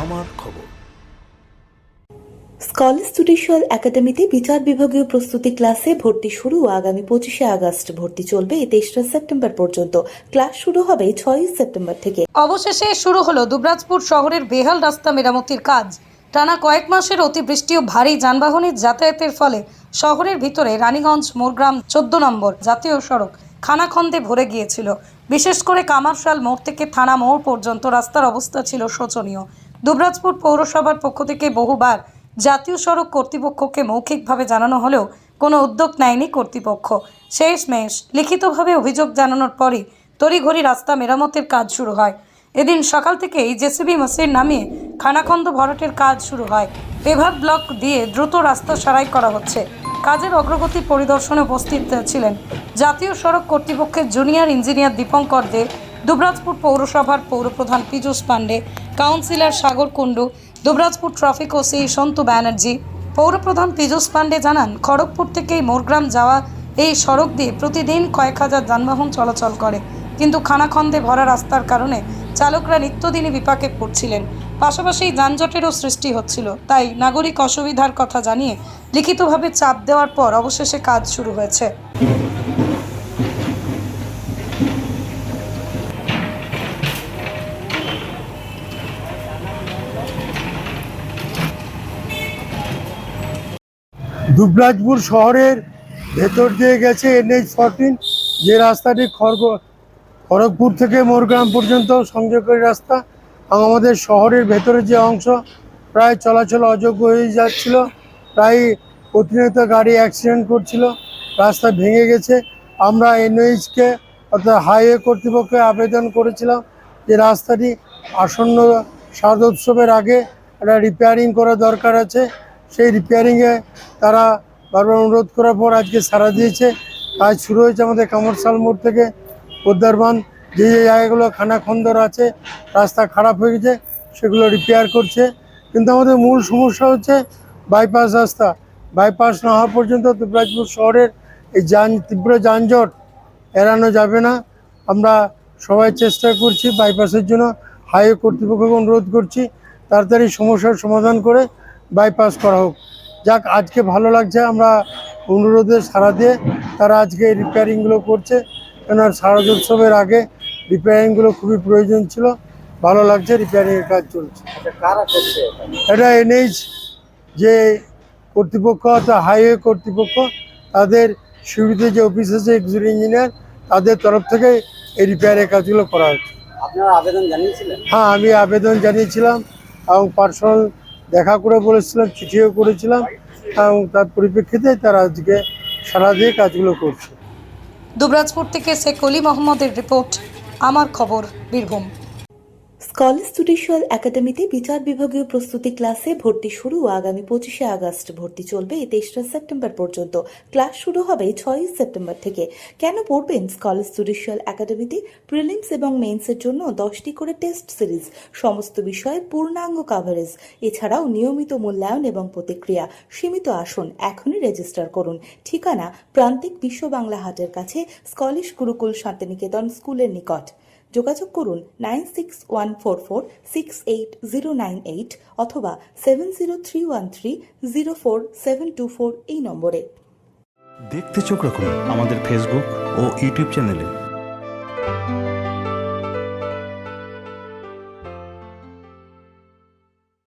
আমার খবর। Scholar judicial একাডেমিতে বিচার বিভাগীয় প্রস্তুতি ক্লাসে ভর্তি শুরু আগামী পঁচিশে আগস্ট ভর্তি চলবে তেইশরা সেপ্টেম্বর পর্যন্ত। ক্লাস শুরু হবে ছয়ই সেপ্টেম্বর থেকে। অবশেষে শুরু হলো দুবরাজপুর শহরের বেহাল রাস্তা মেরামতির কাজ। টানা কয়েক মাসের অতিবৃষ্টি ও ভারী যানবাহনের যাতায়াতের ফলে শহরের ভিতরে রানীগঞ্জ মোরগ্রাম চোদ্দ নম্বর জাতীয় সড়ক খানাখন্দে ভরে গিয়েছিল। বিশেষ করে কামারশাল মোড় থেকে থানা মোড় পর্যন্ত রাস্তার অবস্থা ছিল শোচনীয়। দুবরাজপুর পৌরসভার পক্ষ থেকে বহুবার জাতীয় সড়ক কর্তৃপক্ষকে মৌখিকভাবে জানানো হলেও কোনো উদ্যোগ নেয়নি কর্তৃপক্ষ। শেষমেশ লিখিতভাবে অভিযোগ জানানোর পরই তড়িঘড়ি রাস্তা মেরামতের কাজ শুরু হয়। এদিন সকাল থেকেই জেসিবি মেশিন নামিয়ে খানাখন্দ ভরাটের কাজ শুরু হয়। পেভার ব্লক দিয়ে দ্রুত রাস্তা সারাই করা হচ্ছে। কাজের অগ্রগতি পরিদর্শনে উপস্থিত ছিলেন জাতীয় সড়ক কর্তৃপক্ষের জুনিয়র ইঞ্জিনিয়ার দীপঙ্কর দে দুবরাজপুর পৌরসভার পৌরপ্রধান Piyush Pandey, councillor Sagar Kundu, Dubrajpur traffic OC Santu Banerjee, পৌরপ্রধান Piyush Pandey জানান, খড়গপুর থেকে মোরগ্রাম যাওয়া এই সড়ক দিয়ে প্রতিদিন কয়েক হাজার যানবাহন চলাচল করে। কিন্তু খানাখন্দে ভরা রাস্তার কারণে চালকরা নিত্যদিনই বিপাকে পড়ছিলেন। পাশাপাশি যানজটেরও সৃষ্টি হচ্ছিল। তাই নাগরিক অসুবিধার কথা জানিয়ে লিখিতভাবে চাপ দেওয়ার পর অবশেষে কাজ শুরু হয়েছে। দুবরাজপুর শহরের ভেতর দিয়ে গেছে এনএইচ ফরটিন, যে রাস্তাটি খড়গ, খড়গপুর থেকে মোরগ্রাম পর্যন্ত সংযোগকারী রাস্তা। আমাদের শহরের ভেতরে যে অংশ, প্রায় চলাচল অযোগ্য হয়ে যাচ্ছিল। প্রায় প্রতিনিয়ত গাড়ি অ্যাক্সিডেন্ট করছিল। রাস্তা ভেঙে গেছে। আমরা এনএইচকে, অর্থাৎ হাইওয়ে কর্তৃপক্ষে আবেদন করেছিলাম যে রাস্তাটি আসন্ন শারদোৎসবের আগে একটা রিপেয়ারিং করা দরকার আছে। সেই রিপেয়ারিংয়ে তারা বারবার অনুরোধ করার পর আজকে সারা দিয়েছে। কাজ শুরু হয়েছে আমাদের কামরশাল মোড় থেকে পোদ্দারবান যে যে জায়গাগুলো খানাখন্দর আছে, রাস্তা খারাপ হয়ে গেছে, সেগুলো রিপেয়ার করছে। কিন্তু আমাদের মূল সমস্যা হচ্ছে বাইপাস রাস্তা। বাইপাস না হওয়া পর্যন্ত দুবরাজপুর শহরের এই যান, তীব্র যানজট এড়ানো যাবে না। আমরা সবাই চেষ্টা করছি বাইপাসের জন্য। হাইওয়ে কর্তৃপক্ষকে অনুরোধ করছি, তাড়াতাড়ি সমস্যার সমাধান করে বাইপাস করা হোক। যাক আজকে ভালো লাগছে আমরা অনুরোধে সারা দিয়ে তারা আজকে এই রিপেয়ারিংগুলো করছে। কেন শারদোৎসবের আগে রিপেয়ারিংগুলো খুবই প্রয়োজন ছিল। ভালো লাগছে রিপেয়ারিংয়ের কাজ চলছে। এটা? এনএইচ যে কর্তৃপক্ষ অর্থাৎ হাইওয়ে কর্তৃপক্ষ তাদের শিউরিতে যে অফিস আছে এক্সিকিউটিভ ইঞ্জিনিয়ার তাদের তরফ থেকে এই রিপেয়ারের কাজগুলো করা হচ্ছে। আপনারা আবেদন জানিয়েছিলেন? হ্যাঁ আমি আবেদন জানিয়েছিলাম এবং পার্সোনাল দেখা করে বলেছিলাম, চিঠিও করেছিলাম, এবং তার পরিপ্রেক্ষিতে তারা আজকে সারা দিয়ে কাজগুলো করছে। দুবরাজপুর থেকে শেখ অলি মোহাম্মদের রিপোর্ট, আমার খবর, বীরভূম। স্কলার জুডিশিয়াল একাডেমিতে বিচার বিভাগীয় প্রস্তুতি ক্লাসে ভর্তি শুরু আগামী পঁচিশে আগস্ট ভর্তি চলবে তেইশরা সেপ্টেম্বর পর্যন্ত। ক্লাস শুরু হবে ছয়ই সেপ্টেম্বর থেকে। কেন পড়বেন স্কলার জুডিশিয়াল একাডেমিতে? প্রিলিমস এবং মেন্সের জন্য দশটি করে টেস্ট সিরিজ, সমস্ত বিষয়ের পূর্ণাঙ্গ কাভারেজ এছাড়াও নিয়মিত মূল্যায়ন এবং প্রতিক্রিয়া। সীমিত আসন এখনই রেজিস্টার করুন। ঠিকানা প্রান্তিক বিশ্ব বাংলা হাটের কাছে স্কলিশ গুরুকুল শান্তিনিকেতন স্কুলের নিকট। যোগাযোগ করুন nine six one four four six eight zero nine eight অথবা seven zero three one three zero four seven two four এই নম্বরে। দেখতে চোখ রাখুন আমাদের ফেসবুক ও ইউটিউব চ্যানেলে